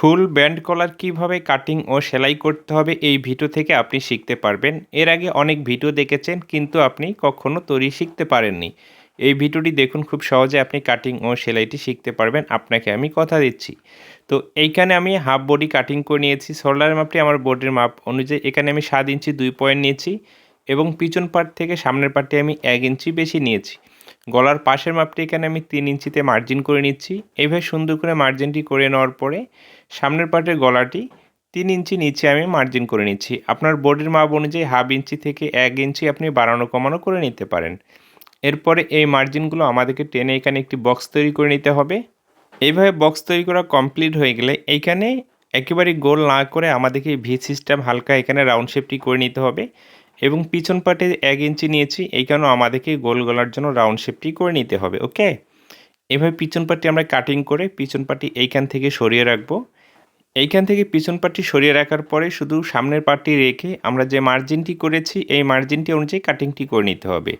ফুল band কলার কীভাবে cutting ও সেলাই করতে হবে এই ভিডিও থেকে আপনি শিখতে পারবেন। এর আগে অনেক ভিডিও দেখেছেন, কিন্তু আপনি কখনো তৈরি শিখতে পারেননি। এই ভিডিওটি দেখুন, খুব সহজে আপনি কাটিং ও সেলাইটি শিখতে পারবেন। আপনাকে আমি কথা দিচ্ছি। তো এইখানে আমি হাফ বডি কাটিং করে নিয়েছি। শোল্ডার মাপটি আমার বডির মাপ অনুযায়ী এখানে আমি সাত ইঞ্চি দুই পয়েন্ট নিয়েছি এবং পিছন পার্ট থেকে সামনের পার্টে আমি এক ইঞ্চি বেশি নিয়েছি। গলার পাশের মাপটি এখানে আমি তিন ইঞ্চিতে মার্জিন করে নিচ্ছি। এইভাবে সুন্দর করে মার্জিনটি করে নেওয়ার পরে সামনের পার্টের গলাটি তিন ইঞ্চি নিচে আমি মার্জিন করে নিচ্ছি। আপনার বডির মাপ অনুযায়ী হাফ ইঞ্চি থেকে এক ইঞ্চি আপনি বাড়ানো কমানো করে নিতে পারেন। এরপরে এই মার্জিনগুলো আমাদেরকে টেনে এখানে একটি বক্স তৈরি করে নিতে হবে। এইভাবে বক্স তৈরি করা কমপ্লিট হয়ে গেলে এইখানে একেবারে গোল না করে আমাদেরকে ভি সিস্টেম হালকা এখানে রাউন্ড শেপটি করে নিতে হবে। এবং পিছন পাটে এক ইঞ্চি নিয়েছি এইখানেও আমাদেরকে গোল গলার জন্য রাউন্ড শেপটি করে নিতে হবে ওকে এভাবে পিছন পাটি আমরা কাটিং করে পিছন পাটি এইখান থেকে সরিয়ে রাখব। এইখান থেকে পিছন পাটি সরিয়ে রাখার পরে শুধু সামনের পাটি রেখে আমরা যে মার্জিনটি করেছি, এই মার্জিনটি অনুযায়ী কাটিংটি করে নিতে হবে।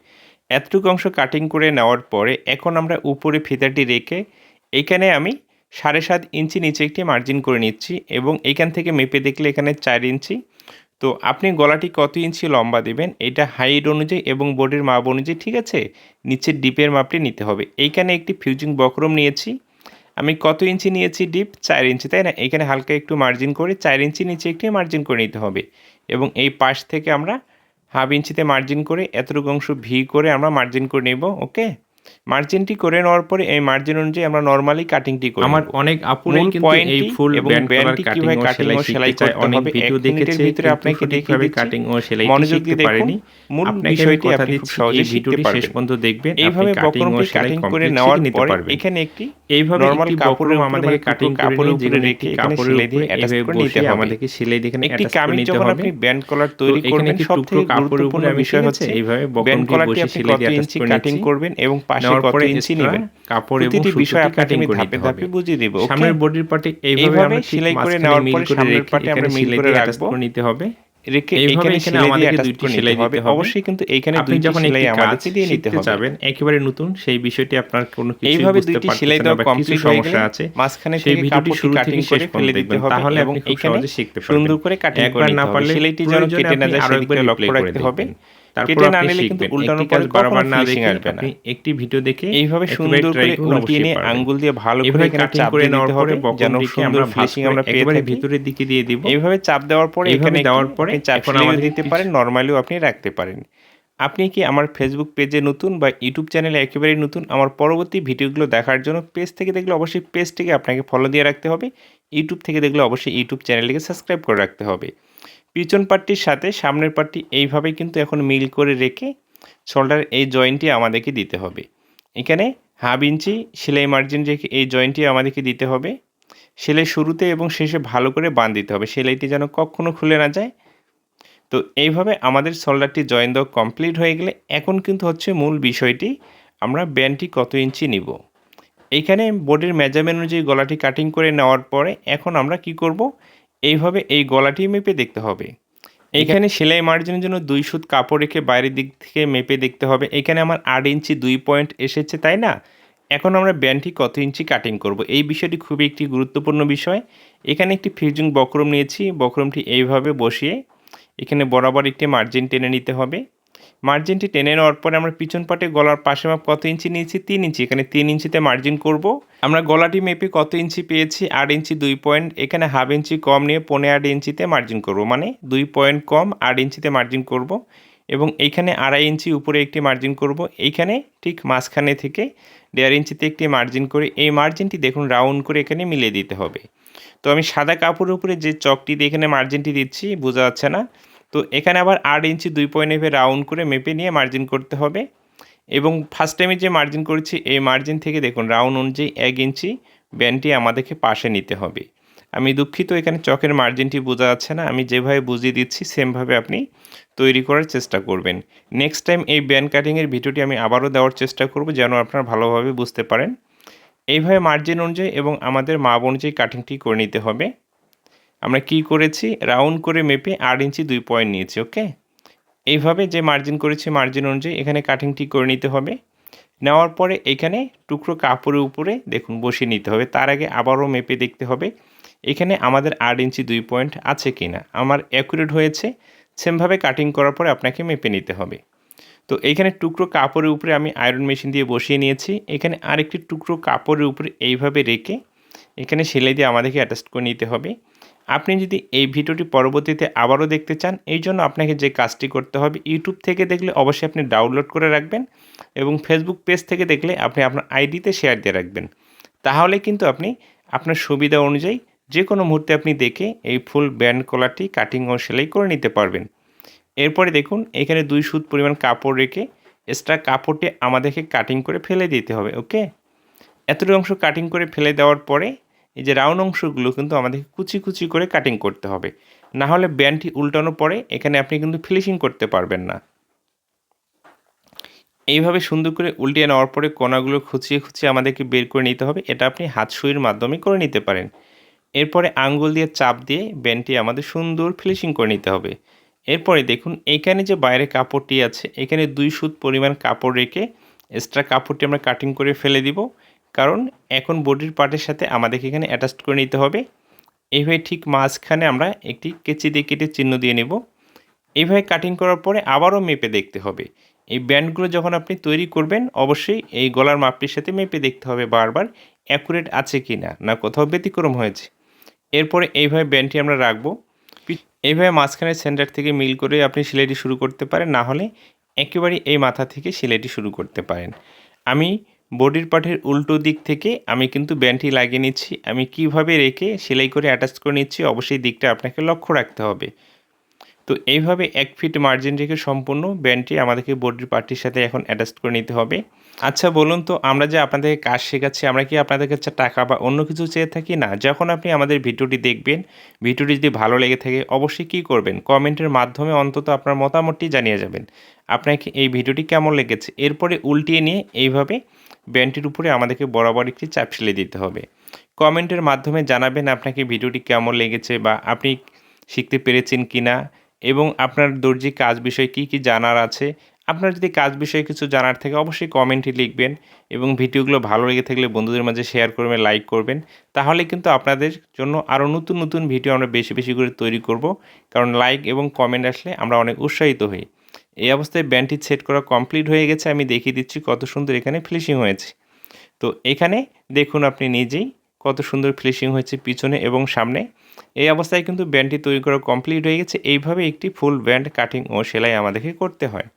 এতটুকু অংশ কাটিং করে নেওয়ার পরে এখন আমরা উপরে ফিতাটি রেখে এইখানে আমি সাড়ে সাত ইঞ্চি নিচে একটি মার্জিন করে নিচ্ছি এবং এইখান থেকে মেপে দেখলে এখানে চার ইঞ্চি তো আপনি গলাটি কত ইঞ্চি লম্বা দেবেন? এটা হাইট অনুযায়ী এবং বডির মাপ অনুযায়ী, ঠিক আছে? নিচের ডিপের মাপটি নিতে হবে। এইখানে একটি ফিউজিং বক্রম নিয়েছি। আমি কত ইঞ্চি নিয়েছি ডিপ? চার ইঞ্চি, তাই না? এখানে হালকা একটু মার্জিন করে চার ইঞ্চি নিচে একটি মার্জিন করে নিতে হবে এবং এই পাশ থেকে আমরা হাফ ইঞ্চিতে মার্জিন করে এতটুকু অংশ ভি করে আমরা মার্জিন করে নেব ওকে মার্জিনটি করে নেওয়ার পরে এই মার্জিন অনুযায়ী আমরা নরমালি কাটিংটি করি। আমার অনেক আপুরাই কিন্তু এই ফুল ব্যান্ড কলার ব্যান্ডটি কাটিং কীভাবে ও সেলাই শিখতে চায় অনেক ভিডিও দেখেছে ভিতরে কিন্তু আপনাকে দেখিয়ে কাটিং ও সেলাই মনোযোগ দিয়ে পারেনি। মূল বিষয়টি আপনি খুব সহজে ভিডিওটি শেষ পর্যন্ত দেখবেন এইভাবে আপনি কাটিং ও সেলাই কাটিং করে নেওয়ার নিতে পরে এখানে একটি এইভাবে নরমাল কাপড়ের আমাদেরকে কাটিং কাপড়ের উপরে রেখে কাপড়ের দিয়ে উপরে attach করে নিতে হবে। আমাদেরকে সেলাই এখানে একটি কামিজ যখন আপনি ব্যান্ড কলার তৈরি করবেন একটি সব টুকরো থেকে কাপড়ের গুরুত্বপূর্ণ বিষয় হচ্ছে এইভাবে বক্রমটি কলারটি সেলাই দিয়ে ইঞ্চি করে কাটিং করবেন এবং পাশে কত ইঞ্চি নেবেন? কাপড় এবং বিষয় আপনাকে আমি ধাপে ধাপে বুঝিয়ে দেবো সামনের বডির পার্টে এইভাবে আমরা সেলাই করে নেওয়ার পরে সামনের পাটে আমরা মিল করে রাখব। নিতে হবে। রেখে এইভাবে এখানে সেলাই আমাদেরকে দুইটি সেলাই দিতে হবে। অবশ্যই কিন্তু এখানে আপনি যখন সেলাই আমাদেরকে দিয়ে নিতে হবে। যাবেন একেবারে নতুন সেই বিষয়টি আপনার কোনো কিছু এইভাবে দুইটি সেলাই দেওয়া কমপ্লিট সমস্যা আছে মাঝখানে সেই ভিডিওটি শুরু কাটিং করে ফেলে দিতে হবে তাহলে এবং সহজে শিখতে সুন্দর করে কাটিং করে না পারলে সেলাইটি যেন কেটে না যায় সেদিকে লক্ষ্য রাখতে হবে। কেটে না আপনি নিলে কিন্তু উল্টানোর পরে বারবার না দেখে আসবে না। একটি ভিডিও দেখে এইভাবে সুন্দর করে উল্টিয়ে নিয়ে আঙ্গুল দিয়ে ভালো করে কাটিং করে নেওয়ার পরে যেন সুন্দর ফিনিশিং আমরা পেয়ে থাকি। ভিতরের দিকে দিয়ে দিব। এইভাবে চাপ দেওয়ার পরে এখানে দেওয়ার পরে চাপ আমাদের দিতে পারেন নর্মালিও আপনি রাখতে পারেন। আপনি কি আমার ফেসবুক পেজে নতুন বা ইউটিউব চ্যানেলে একেবারেই নতুন? আমার পরবর্তী ভিডিওগুলো দেখার জন্য পেজ থেকে দেখলে অবশ্যই পেজটিকে আপনাকে ফলো দিয়ে রাখতে হবে। ইউটিউব থেকে দেখলে অবশ্যই ইউটিউব চ্যানেলটিকে সাবস্ক্রাইব করে রাখতে হবে। পিছন পার্টির সাথে সামনের পার্টি এইভাবে কিন্তু এখন মিল করে রেখে শোল্ডার এই জয়েন্টটি আমাদেরকে দিতে হবে। এখানে হাফ ইঞ্চি সেলাই মার্জিন রেখে এই জয়েন্টটি আমাদেরকে দিতে হবে। সেলাই শুরুতে এবং শেষে ভালো করে বাঁধ দিতে হবে। সেলাইটি যেন কখনো খুলে না যায়। তো এইভাবে আমাদের শোল্ডারটি জয়েন দেওয়া কমপ্লিট হয়ে গেলে এখন কিন্তু হচ্ছে মূল বিষয়টি, আমরা ব্যান্ডটি কত ইঞ্চি নিব। এইখানে বোর্ডের মেজারমেন্ট অনুযায়ী গলাটি কাটিং করে নেওয়ার পরে এখন আমরা কি করব? এইভাবে এই গলাটি মেপে দেখতে হবে। এখানে সেলাই মার্জিনের জন্য দুই সুত কাপড় রেখে বাইরের দিক থেকে মেপে দেখতে হবে। এখানে আমার আট ইঞ্চি দুই পয়েন্ট এসেছে তাই না? এখন আমরা ব্যান্ডটি কত ইঞ্চি কাটিং করব? এই বিষয়টি খুবই একটি গুরুত্বপূর্ণ বিষয়। এখানে একটি ফিউজিং বক্রম নিয়েছি। বক্রমটি এইভাবে বসিয়ে এখানে বরাবর একটি মার্জিন টেনে নিতে হবে। মার্জিনটি টেনে নেওয়ার পরে আমরা পিছন পাটে গলার পাশে মাপ কত ইঞ্চি নিয়েছি? তিন ইঞ্চি। এখানে তিন ইঞ্চিতে মার্জিন করব। আমরা গলাটি মেপে কত ইঞ্চি পেয়েছি? আট ইঞ্চি, দুই পয়েন্ট। এখানে হাফ ইঞ্চি কম নিয়ে পনেরো আট ইঞ্চিতে মার্জিন করব। মানে দুই পয়েন্ট কম, আট ইঞ্চিতে মার্জিন করব। এবং এইখানে আড়াই ইঞ্চি উপরে একটি মার্জিন করব। এইখানে ঠিক মাঝখানে থেকে দেড় ইঞ্চিতে একটি মার্জিন করে এই মার্জিনটি দেখুন, রাউন্ড করে এখানে মিলিয়ে দিতে হবে। তো আমি সাদা কাপড়ের উপরে যে চকটি দিয়ে এখানে মার্জিনটি দিচ্ছি, বোঝা যাচ্ছে না। তো এখানে আবার আট ইঞ্চি দুই পয়েন্ট এভাবে রাউন্ড করে মেপে নিয়ে মার্জিন করতে হবে। এবং ফার্স্ট টাইমে যে মার্জিন করেছি, এই মার্জিন থেকে দেখুন রাউন্ড অনুযায়ী এক ইঞ্চি ব্যান্ডটি আমাদেরকে পাশে নিতে হবে। আমি দুঃখিত, এখানে চকের মার্জিনটি বোঝা যাচ্ছে না। আমি যেভাবে বুঝিয়ে দিচ্ছি, সেমভাবে আপনি তৈরি করার চেষ্টা করবেন। নেক্সট টাইম এই ব্যান্ড কাটিংয়ের ভিডিওটি আমি আবারও দেওয়ার চেষ্টা করব, যেন আপনারা ভালোভাবে বুঝতে পারেন। এইভাবে মার্জিন অনুযায়ী এবং আমাদের মাপ অনুযায়ী কাটিংটি করে নিতে হবে। আমরা কি করেছি? রাউন্ড করে মেপে আট ইঞ্চি দুই পয়েন্ট নিয়েছি ওকে এইভাবে যে মার্জিন করেছি মার্জিন অনুযায়ী এখানে কাটিংটি করে নিতে হবে। নেওয়ার পরে এখানে টুকরো কাপড়ের উপরে দেখুন বসিয়ে নিতে হবে। তার আগে আবারও মেপে দেখতে হবে, এখানে আমাদের আট ইঞ্চি দুই পয়েন্ট আছে কি না আমার অ্যাকুরেট হয়েছে সেমভাবে কাটিং করার পরে আপনাকে মেপে নিতে হবে। তো এইখানে টুকরো কাপড়ের উপরে আমি আয়রন মেশিন দিয়ে বসিয়ে নিয়েছি। এখানে আরেকটি টুকরো কাপড়ের উপরে এইভাবে রেখে এখানে সেলাই দিয়ে আমাদেরকে অ্যাটাচ করে নিতে হবে। আপনি যদি এই ভিডিওটি পরবর্তীতে আবারও দেখতে চান, এই জন্য আপনাকে যে কাজটি করতে হবে ইউটিউব থেকে দেখলে অবশ্যই আপনি ডাউনলোড করে রাখবেন এবং ফেসবুক পেজ থেকে দেখলে আপনি আপনার আইডিতে শেয়ার দিয়ে রাখবেন। তাহলে কিন্তু আপনি আপনার সুবিধা অনুযায়ী যে কোনো মুহূর্তে আপনি দেখে এই ফুল ব্যান্ড কলারটি কাটিং ও সেলাই করে নিতে পারবেন। এরপরে দেখুন, এখানে দুই সুত পরিমাণ কাপড় রেখে এক্সট্রা কাপড়টি আমাদেরকে কাটিং করে ফেলে দিতে হবে ওকে এতটুকু অংশ কাটিং করে ফেলে দেওয়ার পরে এই যে রাউন্ড অংশগুলো কিন্তু আমাদেরকে কুচি কুচি করে কাটিং করতে হবে। না হলে ব্যান্ডটি উল্টানো পরে এখানে আপনি কিন্তু ফিনিশিং করতে পারবেন না। এইভাবে সুন্দর করে উল্টিয়ে নেওয়ার পরে কোনাগুলো খুচিয়ে খুচিয়ে আমাদেরকে বের করে নিতে হবে। এটা আপনি হাত সুইয়ের মাধ্যমে করে নিতে পারেন। এরপরে আঙ্গুল দিয়ে চাপ দিয়ে ব্যান্ডটি আমাদের সুন্দর ফিনিশিং করে নিতে হবে। এরপরে দেখুন, এখানে যে বাইরে কাপড়টি আছে, এখানে দুই সুত পরিমাণ কাপড় রেখে এক্সট্রা কাপড়টি আমরা কাটিং করে ফেলে দিব। কারণ এখন বডির পার্টের সাথে আমাদেরকে এখানে অ্যাটাচ করে নিতে হবে। এইভাবে ঠিক মাঝখানে আমরা একটি কেচি দিয়ে কেটে চিহ্ন দিয়ে নেব। এইভাবে কাটিং করার পরে আবারও মেপে দেখতে হবে। এই ব্যান্ডগুলো যখন আপনি তৈরি করবেন, অবশ্যই এই গলার মাপটির সাথে মেপে দেখতে হবে বারবার অ্যাকুরেট আছে কি না না কোথাও ব্যতিক্রম হয়েছে। এরপরে এইভাবে ব্যান্ডটি আমরা রাখব। এইভাবে মাঝখানের সেন্টার থেকে মিল করে আপনি সেলাইটি শুরু করতে পারেন, না হলে একেবারে এই মাথা থেকে সেলাইটি শুরু করতে পারেন। আমি বডির পার্টের উল্টো দিক থেকে আমি কিন্তু ব্যান্ডটি লাগিয়ে নিচ্ছি। আমি কীভাবে রেখে সেলাই করে অ্যাটাচ করে নিচ্ছি অবশ্যই দিকটা আপনাকে লক্ষ্য রাখতে হবে। তো এইভাবে এক ফিট মার্জিন রেখে সম্পূর্ণ ব্যান্ডটি আমাদেরকে বডির পার্টির সাথে এখন অ্যাটাচ করে নিতে হবে। আচ্ছা বলুন তো আমরা যে আপনাদেরকে কাজ শেখাচ্ছি, আমরা কি আপনাদের কাছে টাকা বা অন্য কিছু চেয়ে থাকি? না, যখন আপনি আমাদের ভিডিওটি দেখবেন, ভিডিওটি যদি ভালো লেগে থাকে অবশ্যই কী করবেন? কমেন্টের মাধ্যমে অন্তত আপনার মতামতটি জানিয়ে যাবেন। আপনাকে এই ভিডিওটি কেমন লেগেছে? এরপরে উল্টিয়ে নিয়ে এইভাবে ব্যান্ডটির উপরে আমাদেরকে বরাবর একটি চাপ ফেলে দিতে হবে। কমেন্টের মাধ্যমে জানাবেন আপনাকে ভিডিওটি কেমন লেগেছে বা আপনি শিখতে পেরেছেন কি না এবং আপনার দর্জি কাজ বিষয়ে কী কী জানার আছে। আপনার যদি কাজ বিষয়ে কিছু জানার থাকে অবশ্যই কমেন্টে লিখবেন এবং ভিডিওগুলো ভালো লেগে থাকলে বন্ধুদের মাঝে শেয়ার করবেন, লাইক করবেন। তাহলে কিন্তু আপনাদের জন্য আরও নতুন নতুন ভিডিও আমরা বেশি বেশি করে তৈরি করব। কারণ লাইক এবং কমেন্ট আসলে আমরা অনেক উৎসাহিত হই। এই অবস্থায় ব্যান্ডটি সেট করা কমপ্লিট হয়ে গেছে। আমি দেখিয়ে দিচ্ছি কত সুন্দর এখানে ফিনিশিং হয়েছে। তো এখানে দেখুন আপনি নিজেই কত সুন্দর ফিনিশিং হয়েছে পিছনে এবং সামনে। এই অবস্থায় কিন্তু ব্যান্ডটি তৈরি করা কমপ্লিট হয়ে গেছে। এইভাবে একটি ফুল ব্যান্ড কাটিং ও সেলাই আমাদেরকে করতে হয়।